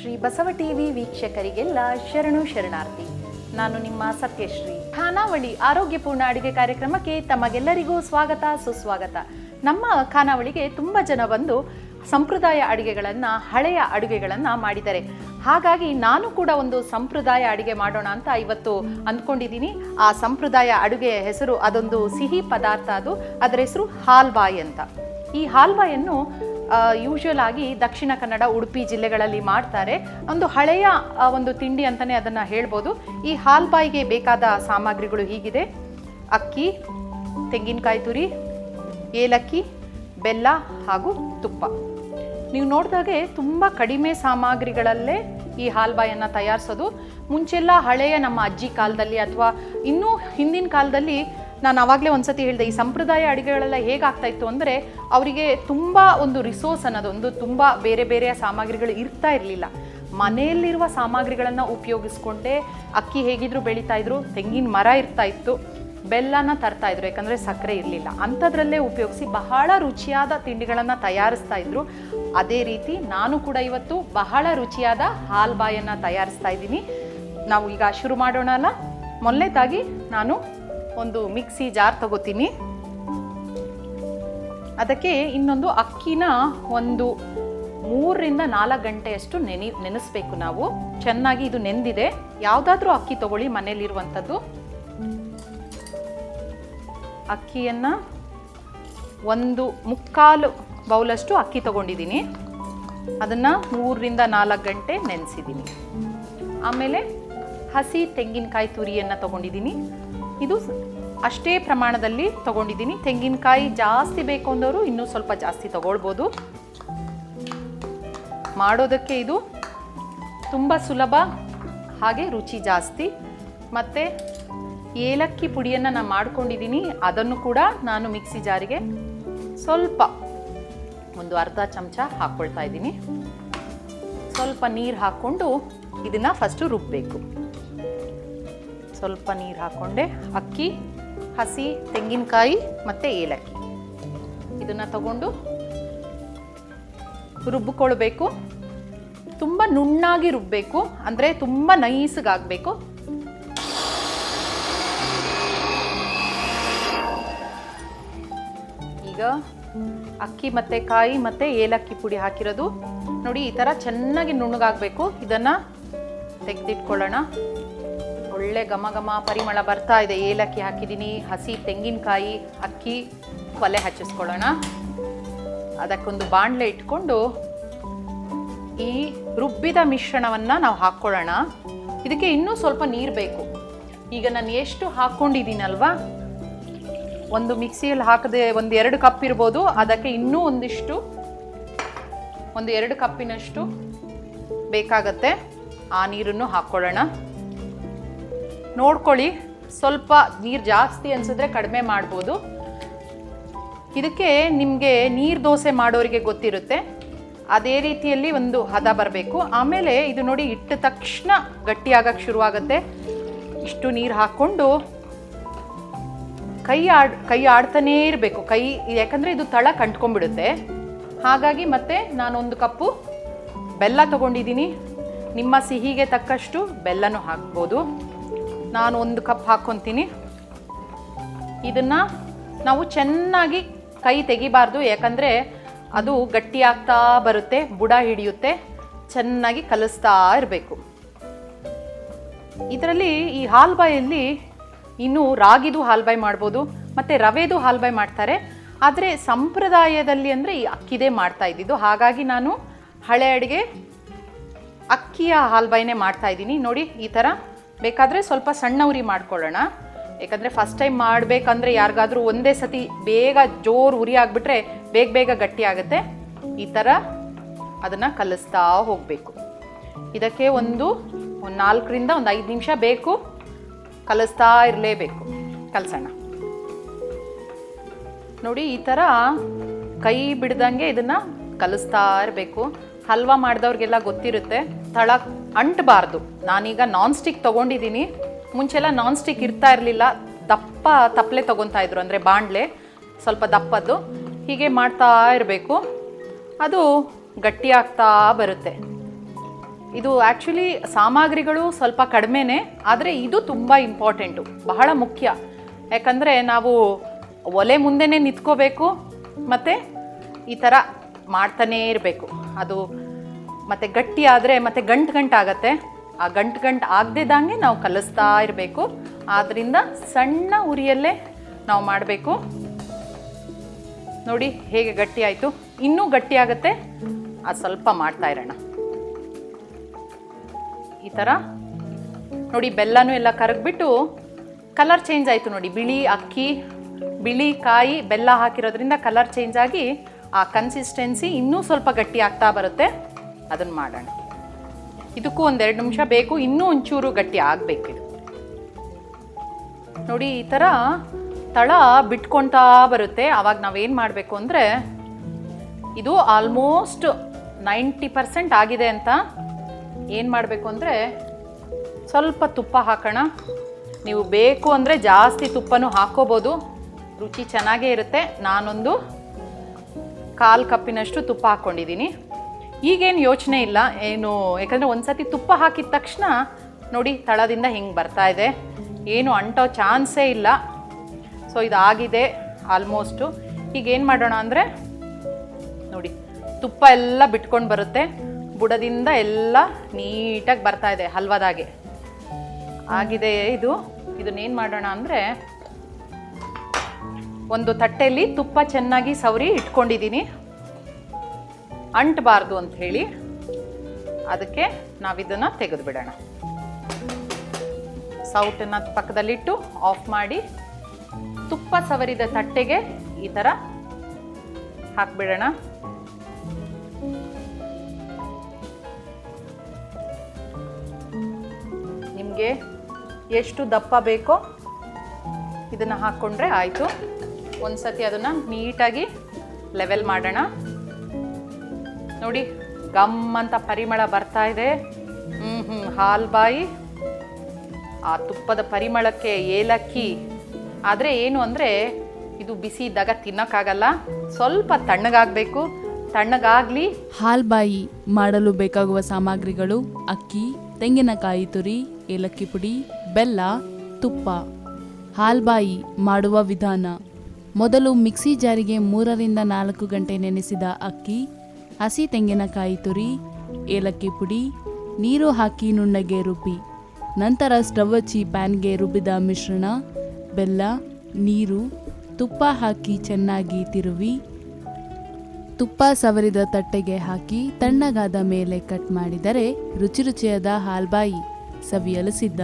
Shri Basava TV ವೀಕ್ಷಕರಿಗೆಲ್ಲ ಶರಣು ಶರಣಾರ್ಥಿ. ನಾನು ನಿಮ್ಮ ಸತ್ಯಶ್ರೀ. ಖಾನಾವಳಿ ಆರೋಗ್ಯಪೂರ್ಣ ಅಡಿಗೆ ಕಾರ್ಯಕ್ರಮಕ್ಕೆ ತಮಗೆಲ್ಲರಿಗೂ ಸ್ವಾಗತ, ಸುಸ್ವಾಗತ. ನಮ್ಮ ಖಾನಾವಳಿಗೆ ತುಂಬ ಜನ ಬಂದು ಸಂಪ್ರದಾಯ ಅಡುಗೆಗಳನ್ನು, ಹಳೆಯ ಅಡುಗೆಗಳನ್ನು ಮಾಡಿದ್ದಾರೆ. ಹಾಗಾಗಿ ನಾನು ಕೂಡ ಒಂದು ಸಂಪ್ರದಾಯ ಅಡುಗೆ ಮಾಡೋಣ ಅಂತ ಇವತ್ತು ಅಂದ್ಕೊಂಡಿದ್ದೀನಿ. ಆ ಸಂಪ್ರದಾಯ ಅಡುಗೆಯ ಹೆಸರು ಅದೊಂದು ಸಿಹಿ ಪದಾರ್ಥ ಅದು. ಅದರ ಹೆಸರು ಹಾಲ್ಬಾಯಿ ಅಂತ. ಈ ಹಾಲ್ಬಾಯನ್ನು ಯೂಶುವಲ್ ಆಗಿ ದಕ್ಷಿಣ ಕನ್ನಡ, ಉಡುಪಿ ಜಿಲ್ಲೆಗಳಲ್ಲಿ ಮಾಡ್ತಾರೆ. ಒಂದು ಹಳೆಯ ಒಂದು ತಿಂಡಿ ಅಂತಲೇ ಅದನ್ನು ಹೇಳ್ಬೋದು. ಈ ಹಾಲ್ಬಾಯಿಗೆ ಬೇಕಾದ ಸಾಮಗ್ರಿಗಳು ಹೀಗಿದೆ. ಅಕ್ಕಿ, ತೆಂಗಿನಕಾಯಿ ತುರಿ, ಏಲಕ್ಕಿ, ಬೆಲ್ಲ ಹಾಗೂ ತುಪ್ಪ. ನೀವು ನೋಡಿದಾಗೆ ತುಂಬ ಕಡಿಮೆ ಸಾಮಗ್ರಿಗಳಲ್ಲೇ ಈ ಹಾಲ್ಬಾಯನ್ನು ತಯಾರಿಸೋದು. ಮುಂಚೆಲ್ಲ ಹಳೆಯ ನಮ್ಮ ಅಜ್ಜಿ ಕಾಲದಲ್ಲಿ ಅಥವಾ ಇನ್ನೂ ಹಿಂದಿನ ಕಾಲದಲ್ಲಿ ನಾನು ಆವಾಗಲೇ ಒಂದ್ಸತಿ ಹೇಳಿದೆ, ಈ ಸಂಪ್ರದಾಯ ಅಡುಗೆಗಳೆಲ್ಲ ಹೇಗಾಗ್ತಾ ಇತ್ತು ಅಂದರೆ ಅವರಿಗೆ ತುಂಬ ಒಂದು ರಿಸೋರ್ಸ್ ಅನ್ನೋದೊಂದು ತುಂಬ ಬೇರೆ ಬೇರೆಯ ಸಾಮಗ್ರಿಗಳು ಇರ್ತಾ ಇರಲಿಲ್ಲ. ಮನೆಯಲ್ಲಿರುವ ಸಾಮಗ್ರಿಗಳನ್ನು ಉಪಯೋಗಿಸ್ಕೊಂಡೇ, ಅಕ್ಕಿ ಹೇಗಿದ್ರು ಬೆಳೀತಾ ಇದ್ರು, ತೆಂಗಿನ ಮರ ಇರ್ತಾ ಇತ್ತು, ಬೆಲ್ಲನ ತರ್ತಾ ಇದ್ರು, ಯಾಕಂದರೆ ಸಕ್ಕರೆ ಇರಲಿಲ್ಲ. ಅಂಥದ್ರಲ್ಲೇ ಉಪಯೋಗಿಸಿ ಬಹಳ ರುಚಿಯಾದ ತಿಂಡಿಗಳನ್ನು ತಯಾರಿಸ್ತಾ ಇದ್ರು. ಅದೇ ರೀತಿ ನಾನು ಕೂಡ ಇವತ್ತು ಬಹಳ ರುಚಿಯಾದ ಹಾಲ್ಬಾಯನ್ನು ತಯಾರಿಸ್ತಾ ಇದ್ದೀನಿ. ನಾವು ಈಗ ಶುರು ಮಾಡೋಣ ಅಲ್ಲ ಮೊದಲನೇದಾಗಿ ನಾನು ಒಂದು ಮಿಕ್ಸಿ ಜಾರ್ ತಗೋತೀನಿ. ಅದಕ್ಕೆ ಇನ್ನೊಂದು ಅಕ್ಕಿನ ಒಂದು ಮೂರರಿಂದ ನಾಲ್ಕು ಗಂಟೆಯಷ್ಟು ನೆನೆ, ನೆನೆಸ್ಬೇಕು ನಾವು. ಚೆನ್ನಾಗಿ ಇದು ನೆಂದಿದೆ. ಯಾವುದಾದ್ರೂ ಅಕ್ಕಿ ತಗೊಳ್ಳಿ ಮನೇಲಿರುವಂಥದ್ದು. ಅಕ್ಕಿಯನ್ನು ಒಂದು ಮುಕ್ಕಾಲು ಬೌಲಷ್ಟು ಅಕ್ಕಿ ತಗೊಂಡಿದ್ದೀನಿ. ಅದನ್ನು ಮೂರರಿಂದ ನಾಲ್ಕು ಗಂಟೆ ನೆನೆಸಿದ್ದೀನಿ. ಆಮೇಲೆ ಹಸಿ ತೆಂಗಿನಕಾಯಿ ತುರಿಯನ್ನು ತಗೊಂಡಿದ್ದೀನಿ. ಇದು ಅಷ್ಟೇ ಪ್ರಮಾಣದಲ್ಲಿ ತಗೊಂಡಿದ್ದೀನಿ. ತೆಂಗಿನಕಾಯಿ ಜಾಸ್ತಿ ಬೇಕು ಅಂದವರು ಇನ್ನೂ ಸ್ವಲ್ಪ ಜಾಸ್ತಿ ತಗೊಳ್ಬೋದು. ಮಾಡೋದಕ್ಕೆ ಇದು ತುಂಬ ಸುಲಭ, ಹಾಗೆ ರುಚಿ ಜಾಸ್ತಿ. ಮತ್ತು ಏಲಕ್ಕಿ ಪುಡಿಯನ್ನು ನಾನು ಮಾಡ್ಕೊಂಡಿದ್ದೀನಿ. ಅದನ್ನು ಕೂಡ ನಾನು ಮಿಕ್ಸಿ ಜಾರಿಗೆ ಸ್ವಲ್ಪ, ಒಂದು ಅರ್ಧ ಚಮಚ ಹಾಕ್ಕೊಳ್ತಾ ಇದ್ದೀನಿ. ಸ್ವಲ್ಪ ನೀರು ಹಾಕ್ಕೊಂಡು ಇದನ್ನು ಫಸ್ಟು ರುಬ್ಬಬೇಕು ಸ್ವಲ್ಪ ನೀರು ಹಾಕ್ಕೊಂಡೆ ಅಕ್ಕಿ, ಹಸಿ, ತೆಂಗಿನಕಾಯಿ ಮತ್ತು ಏಲಕ್ಕಿ. ಇದನ್ನು ತಗೊಂಡು ರುಬ್ಬಿಕೊಳ್ಬೇಕು ತುಂಬ ನುಣ್ಣಾಗಿ ರುಬ್ಬಬೇಕು ಅಂದರೆ ತುಂಬ ನೈಸ್ಗಾಗಬೇಕು. ಈಗ ಅಕ್ಕಿ ಮತ್ತು ಕಾಯಿ ಮತ್ತು ಏಲಕ್ಕಿ ಪುಡಿ ಹಾಕಿರೋದು. ನೋಡಿ, ಈ ಥರ ಚೆನ್ನಾಗಿ ನುಣ್ಣಗಾಗಬೇಕು. ಇದನ್ನು ತೆಗೆದಿಟ್ಕೊಳ್ಳೋಣ. ಒಳ್ಳೆ ಘಮ ಘಮ ಪರಿಮಳ ಬರ್ತಾ ಇದೆ. ಏಲಕ್ಕಿ ಹಾಕಿದ್ದೀನಿ, ಹಸಿ ತೆಂಗಿನಕಾಯಿ ಅಕ್ಕಿ ಒಲೆ ಹಚ್ಚಿಸ್ಕೊಳ್ಳೋಣ. ಅದಕ್ಕೊಂದು ಬಾಣಲೆ ಇಟ್ಕೊಂಡು ಈ ರುಬ್ಬಿದ ಮಿಶ್ರಣವನ್ನು ನಾವು ಹಾಕ್ಕೊಳ್ಳೋಣ. ಇದಕ್ಕೆ ಇನ್ನೂ ಸ್ವಲ್ಪ ನೀರು ಬೇಕು. ಈಗ ನಾನು ಎಷ್ಟು ಹಾಕ್ಕೊಂಡಿದ್ದೀನಲ್ವಾ ಒಂದು ಮಿಕ್ಸಿಯಲ್ಲಿ ಹಾಕದೆ ಒಂದು ಎರಡು ಕಪ್ ಇರ್ಬೋದು. ಅದಕ್ಕೆ ಇನ್ನೂ ಒಂದಿಷ್ಟು, ಒಂದು ಎರಡು ಕಪ್ಪಿನಷ್ಟು ಬೇಕಾಗತ್ತೆ. ಆ ನೀರನ್ನು ಹಾಕ್ಕೊಳ್ಳೋಣ. ನೋಡ್ಕೊಳ್ಳಿ. ಸ್ವಲ್ಪ ನೀರು ಜಾಸ್ತಿ ಅನಿಸಿದ್ರೆ ಕಡಿಮೆ ಮಾಡ್ಬೋದು. ಇದಕ್ಕೆ ನಿಮಗೆ ನೀರು ದೋಸೆ ಮಾಡೋರಿಗೆ ಗೊತ್ತಿರುತ್ತೆ. ಅದೇ ರೀತಿಯಲ್ಲಿ ಒಂದು ಹದ ಬರಬೇಕು. ಆಮೇಲೆ ಇದು ನೋಡಿ ಇಟ್ಟ ತಕ್ಷಣ ಗಟ್ಟಿಯಾಗಕ್ಕೆ ಶುರುವಾಗುತ್ತೆ. ಇಷ್ಟು ನೀರು ಹಾಕ್ಕೊಂಡು ಕೈ ಆಡ್, ಕೈ ಆಡ್ತಾನೇ ಇರಬೇಕು. ಕೈ, ಯಾಕಂದರೆ ಇದು ತಳ ಕಂಟ್ಕೊಂಡ್ಬಿಡುತ್ತೆ. ಹಾಗಾಗಿ ಮತ್ತೆ ನಾನೊಂದು ಕಪ್ಪು ಬೆಲ್ಲ ತಗೊಂಡಿದ್ದೀನಿ. ನಿಮ್ಮ ಸಿಹಿಗೆ ತಕ್ಕಷ್ಟು ಬೆಲ್ಲನೂ ಹಾಕ್ಬೋದು. ನಾನು ಒಂದು ಕಪ್ ಹಾಕ್ಕೊತೀನಿ. ಇದನ್ನು ನಾವು ಚೆನ್ನಾಗಿ ಕೈ ತೆಗಿಬಾರ್ದು, ಯಾಕಂದರೆ ಅದು ಗಟ್ಟಿಯಾಗ್ತಾ ಬರುತ್ತೆ, ಬುಡ ಹಿಡಿಯುತ್ತೆ, ಚೆನ್ನಾಗಿ ಕಲಿಸ್ತಾ ಇರಬೇಕು. ಇದರಲ್ಲಿ ಈ ಹಾಲ್ಬಾಯಲ್ಲಿ ಇನ್ನು ರಾಗಿದು ಹಾಲ್ಬಾಯಿ ಮಾಡ್ಬೋದು, ಮತ್ತು ರವೆದು ಹಾಲ್ಬಾಯ್ ಮಾಡ್ತಾರೆ. ಆದರೆ ಸಂಪ್ರದಾಯದಲ್ಲಿ ಅಂದರೆ ಈ ಅಕ್ಕಿದೇ ಮಾಡ್ತಾ ಇದ್ದಿದ್ದು. ಹಾಗಾಗಿ ನಾನು ಹಳೆ ಅಡುಗೆ ಅಕ್ಕಿಯ ಹಾಲ್ಬಾಯಿನೇ ಮಾಡ್ತಾ ಇದ್ದೀನಿ. ನೋಡಿ, ಈ ಥರ ಬೇಕಾದರೆ ಸ್ವಲ್ಪ ಸಣ್ಣ ಮಾಡ್ಕೊಳ್ಳೋಣ. ಯಾಕಂದರೆ ಫಸ್ಟ್ ಟೈಮ್ ಮಾಡಬೇಕಂದ್ರೆ ಯಾರಿಗಾದರೂ ಒಂದೇ ಸತಿ ಬೇಗ ಜೋರು ಉರಿ ಆಗಿಬಿಟ್ರೆ ಬೇಗ ಬೇಗ ಗಟ್ಟಿ ಆಗುತ್ತೆ. ಈ ಥರ ಅದನ್ನು ಕಲಿಸ್ತಾ ಹೋಗಬೇಕು. ಇದಕ್ಕೆ ಒಂದು ಒಂದು ನಾಲ್ಕರಿಂದ ಒಂದು ಐದು ನಿಮಿಷ ಬೇಕು. ಕಲಿಸ್ತಾ ಇರಲೇಬೇಕು. ಕಲಸೋಣ. ನೋಡಿ, ಈ ಥರ ಕೈ ಬಿಡ್ದಂಗೆ ಇದನ್ನು ಕಲಿಸ್ತಾ ಇರಬೇಕು. ಹಲ್ವಾ ಮಾಡಿದವ್ರಿಗೆಲ್ಲ ಗೊತ್ತಿರುತ್ತೆ. ತಳ ಅಂಟಬಾರ್ದು. ನಾನೀಗ ನಾನ್ ಸ್ಟಿಕ್ ತೊಗೊಂಡಿದ್ದೀನಿ. ಮುಂಚೆಲ್ಲ ನಾನ್ ಸ್ಟಿಕ್ ಇರ್ತಾ ಇರಲಿಲ್ಲ. ದಪ್ಪ ತಪ್ಪಲೆ ತೊಗೊತಾ ಇದ್ರು, ಅಂದರೆ ಬಾಣಲೆ ಸ್ವಲ್ಪ ದಪ್ಪದ್ದು. ಹೀಗೆ ಮಾಡ್ತಾ ಇರಬೇಕು. ಅದು ಗಟ್ಟಿಯಾಗ್ತಾ ಬರುತ್ತೆ. ಇದು ಆ್ಯಕ್ಚುಲಿ ಸಾಮಗ್ರಿಗಳು ಸ್ವಲ್ಪ ಕಡಿಮೆನೇ, ಆದರೆ ಇದು ತುಂಬ ಇಂಪಾರ್ಟೆಂಟು ಬಹಳ ಮುಖ್ಯ. ಯಾಕಂದರೆ ನಾವು ಒಲೆ ಮುಂದೆನೇ ನಿಂತ್ಕೋಬೇಕು, ಮತ್ತು ಈ ಥರ ಮಾಡ್ತಾನೇ ಇರಬೇಕು. ಅದು ಮತ್ತು ಗಟ್ಟಿ ಆದರೆ ಮತ್ತು ಗಂಟು ಗಂಟು ಆಗುತ್ತೆ. ಆ ಗಂಟು ಗಂಟು ಆಗದಿದ್ದಂಗೆ ನಾವು ಕಲಿಸ್ತಾ ಇರಬೇಕು. ಆದ್ದರಿಂದ ಸಣ್ಣ ಉರಿಯಲ್ಲೇ ನಾವು ಮಾಡಬೇಕು. ನೋಡಿ ಹೇಗೆ ಗಟ್ಟಿ ಆಯಿತು. ಇನ್ನೂ ಗಟ್ಟಿ ಆಗುತ್ತೆ. ಅದು ಸ್ವಲ್ಪ ಮಾಡ್ತಾ ಇರೋಣ. ಈ ಥರ ನೋಡಿ ಬೆಲ್ಲನೂ ಎಲ್ಲ ಕರಗ್ಬಿಟ್ಟು ಕಲರ್ ಚೇಂಜ್ ಆಯಿತು ನೋಡಿ. ಬಿಳಿ, ಅಕ್ಕಿ, ಬಿಳಿ ಕಾಯಿ, ಬೆಲ್ಲ ಹಾಕಿರೋದ್ರಿಂದ ಕಲರ್ ಚೇಂಜ್ ಆಗಿ ಆ ಕನ್ಸಿಸ್ಟೆನ್ಸಿ ಇನ್ನೂ ಸ್ವಲ್ಪ ಗಟ್ಟಿ ಆಗ್ತಾ ಬರುತ್ತೆ. ಅದನ್ನು ಮಾಡೋಣ. ಇದಕ್ಕೂ ಒಂದೆರಡು ನಿಮಿಷ ಬೇಕು, ಇನ್ನೂ ಒಂಚೂರು ಗಟ್ಟಿ ಆಗಬೇಕಿದು. ನೋಡಿ, ಈ ಥರ ತಳ ಬಿಟ್ಕೊಳ್ತಾ ಬರುತ್ತೆ. ಆವಾಗ ನಾವೇನು ಮಾಡಬೇಕು ಅಂದರೆ, ಇದು ಆಲ್ಮೋಸ್ಟ್ ನೈಂಟಿ ಪರ್ಸೆಂಟ್ ಆಗಿದೆ ಅಂತ ಏನು ಮಾಡಬೇಕು ಅಂದರೆ, ಸ್ವಲ್ಪ ತುಪ್ಪ ಹಾಕೋಣ. ನೀವು ಬೇಕು ಅಂದರೆ ಜಾಸ್ತಿ ತುಪ್ಪನೂ ಹಾಕ್ಕೋಬೋದು ರುಚಿ ಚೆನ್ನಾಗೇ ಇರುತ್ತೆ. ನಾನೊಂದು ಕಾಲು ಕಪ್ಪಿನಷ್ಟು ತುಪ್ಪ ಹಾಕ್ಕೊಂಡಿದ್ದೀನಿ ಈಗೇನು ಯೋಚನೆ ಇಲ್ಲ, ಏನು, ಯಾಕಂದರೆ ಒಂದು ಸತಿ ತುಪ್ಪ ಹಾಕಿದ ತಕ್ಷಣ ನೋಡಿ ತಳದಿಂದ ಹಿಂಗೆ ಬರ್ತಾ ಇದೆ. ಏನು ಅಂಟೋ ಚಾನ್ಸೇ ಇಲ್ಲ. ಸೊ ಇದಾಗಿದೆ ಆಲ್ಮೋಸ್ಟು ಈಗ ಏನು ಮಾಡೋಣ ಅಂದರೆ, ನೋಡಿ, ತುಪ್ಪ ಎಲ್ಲ ಬಿಟ್ಕೊಂಡು ಬರುತ್ತೆ. ಬುಡದಿಂದ ಎಲ್ಲ ನೀಟಾಗಿ ಬರ್ತಾ ಇದೆ, ಹಲ್ವದಾಗೆ. ಆಗಿದೆ ಇದು. ಇದನ್ನೇನು ಮಾಡೋಣ ಅಂದರೆ, ಒಂದು ತಟ್ಟೆಯಲ್ಲಿ ತುಪ್ಪ ಚೆನ್ನಾಗಿ ಸವರಿ ಇಟ್ಕೊಂಡಿದ್ದೀನಿ ಅಂಟಬಾರ್ದು ಅಂತ ಹೇಳಿ ಅದಕ್ಕೆ ನಾವಿದನ್ನು ತೆಗೆದು ಬಿಡೋಣ ಸೌಟನ್ನು ಪಕ್ಕದಲ್ಲಿಟ್ಟು ಆಫ್ ಮಾಡಿ ತುಪ್ಪ ಸವರಿದ ತಟ್ಟೆಗೆ ಈ ಥರ ಹಾಕ್ಬಿಡೋಣ. ನಿಮಗೆ ಎಷ್ಟು ದಪ್ಪ ಬೇಕೋ ಇದನ್ನು ಹಾಕ್ಕೊಂಡ್ರೆ ಆಯಿತು. ಒಂದು ಸತಿ ಅದನ್ನು ನೀಟಾಗಿ ಲೆವೆಲ್ ಮಾಡೋಣ. ನೋಡಿ, ಗಮ್ ಅಂತ ಪರಿಮಳ ಬರ್ತಾ ಇದೆ. ಹ್ಞೂ ಹ್ಞೂ ಹಾಲ್ಬಾಯಿ ಆ ತುಪ್ಪದ ಪರಿಮಳಕ್ಕೆ ಏಲಕ್ಕಿ. ಆದರೆ ಏನು ಅಂದರೆ, ಇದು ಬಿಸಿ ಇದ್ದಾಗ ತಿನ್ನೋಕ್ಕಾಗಲ್ಲ. ಸ್ವಲ್ಪ ತಣ್ಣಗಾಗಬೇಕು. ತಣ್ಣಗಾಗಲಿ. ಹಾಲ್ಬಾಯಿ ಮಾಡಲು ಬೇಕಾಗುವ ಸಾಮಗ್ರಿಗಳು ಅಕ್ಕಿ, ತೆಂಗಿನಕಾಯಿ ತುರಿ, ಏಲಕ್ಕಿ ಪುಡಿ, ಬೆಲ್ಲ, ತುಪ್ಪ. ಹಾಲ್ಬಾಯಿ ಮಾಡುವ ವಿಧಾನ. ಮೊದಲು ಮಿಕ್ಸಿ ಜಾರಿಗೆ ಮೂರರಿಂದ ನಾಲ್ಕು ಗಂಟೆ ನೆನೆಸಿದ ಅಕ್ಕಿ ಹಸಿ ತೆಂಗಿನಕಾಯಿ ತುರಿ, ಏಲಕ್ಕಿ ಪುಡಿ, ನೀರು ಹಾಕಿ ನುಣ್ಣಗೆ ರುಬ್ಬಿ, ನಂತರ ಸ್ಟವ್ ಹಚ್ಚಿ ಪ್ಯಾನ್ಗೆ ರುಬ್ಬಿದ ಮಿಶ್ರಣ, ಬೆಲ್ಲ, ನೀರು, ತುಪ್ಪ ಹಾಕಿ ಚೆನ್ನಾಗಿ ತಿರುವಿ, ತುಪ್ಪ ಸವರಿದ ತಟ್ಟೆಗೆ ಹಾಕಿ ತಣ್ಣಗಾದ ಮೇಲೆ ಕಟ್ ಮಾಡಿದರೆ ರುಚಿ ರುಚಿಯಾದ ಹಾಲ್ಬಾಯಿ ಸವಿಯಲು ಸಿದ್ಧ.